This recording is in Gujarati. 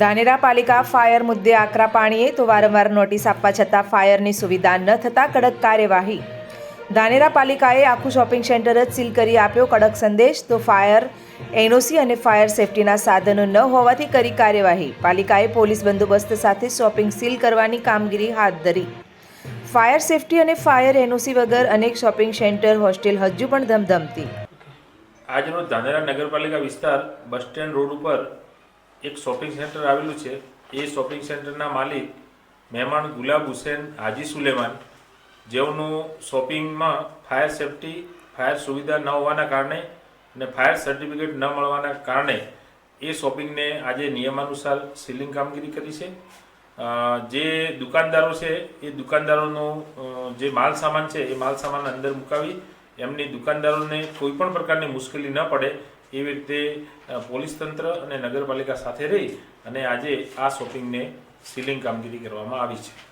ધાનેરા પાલિકા ફાયર મુદ્દે આકરા પાણીએ તો વારંવાર નોટિસ આપવા છતાં ફાયરની સુવિધા ન થતાં કડક કાર્યવાહી. ધાનેરા પાલિકાએ આખું શોપિંગ સેન્ટર જ સીલ કરી આપ્યો કડક સંદેશ, તો ફાયર એનઓસી અને ફાયર સેફટીના સાધનો ન હોવાથી કરી કાર્યવાહી. પાલિકાએ પોલીસ બંદોબસ્ત સાથે શોપિંગ સીલ કરવાની કામગીરી હાથ ધરી. ફાયર સેફટી અને ફાયર એનઓસી વગર અનેક શોપિંગ સેન્ટર, હોસ્ટેલ હજુ પણ ધમધમતી. આજરોજ ધાનેરા નગરપાલિકા વિસ્તાર બસ સ્ટેન્ડ રોડ ઉપર એક શોપિંગ સેન્ટર આવેલું છે. એ શોપિંગ સેન્ટરના માલિક મહેમાન ગુલાબ હુસેન હાજી સુલેમાન, જેઓનું શોપિંગમાં ફાયર સેફટી ફાયર સુવિધા ન હોવાના કારણે અને ફાયર સર્ટિફિકેટ ન મળવાના કારણે એ શોપિંગને આજે નિયમાનુસાર સીલિંગ કામગીરી કરી છે. જે દુકાનદારો છે, એ દુકાનદારોનો જે માલ સામાન છે, એ માલ સામાન અંદર મુકાવી એમની દુકાનદારોને કોઈ પણ પ્રકારની મુશ્કેલી ન પડે એવી રીતે પોલીસ તંત્ર અને નગરપાલિકા સાથે રહી અને આજે આ શોપિંગને સીલિંગ કામગીરી કરવામાં આવી છે.